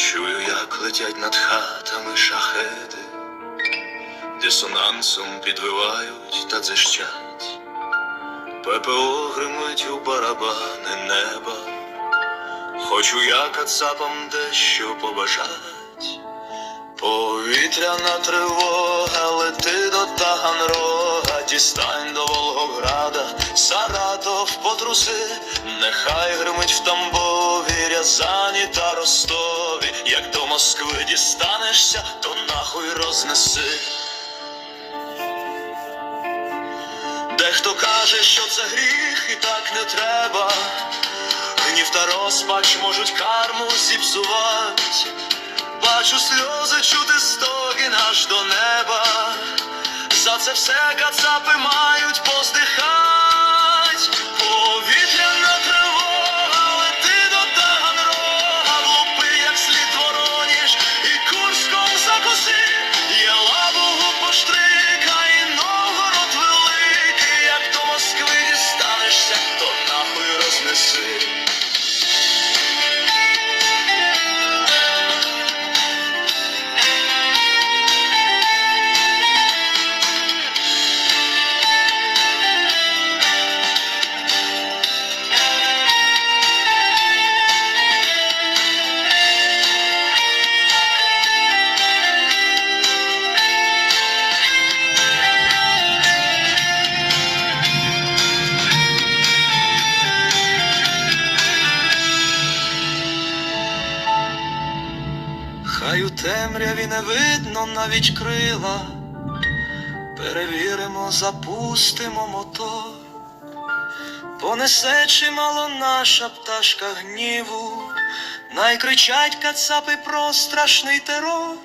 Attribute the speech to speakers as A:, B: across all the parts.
A: Чую, як летять над хатами шахеди, дисонансом підвивають та дзищать, ППО гримить у барабани неба, хочу я кацапам дещо побажать. Повітряна тривога, лети до Таганрога, дістань до Волгограда, Саратов потруси, нехай гримить в Тамбові, Рязані та до Москви дістанешся, то нахуй рознеси. Дехто каже, що це гріх, і так не треба. Гнів та розпач можуть карму зіпсувати. Бачу сльози, чути стогін аж до неба. За це все кацапи мають Хай у темряві не видно навіть крила. Перевіримо, запустимо мотор. Понесе чимало наша пташка гніву, найкричать кацапи про страшний терор.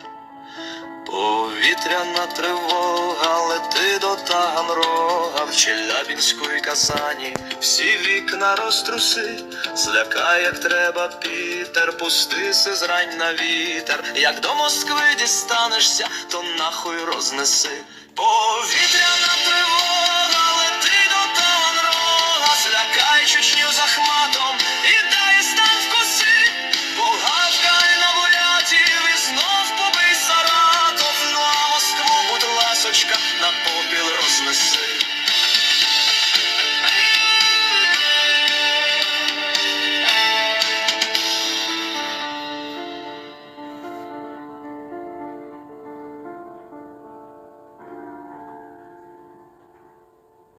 A: Повітряна тривога, лети до Таганрога, в Челябінську і Казані, всі вікна розтруси, злякай, як треба, Пітер, пустися зрань на вітер, як до Москви дістанешся, то нахуй рознеси. Повітряна тривога, лети до Таганрога, злякай Чечню захматом, useless.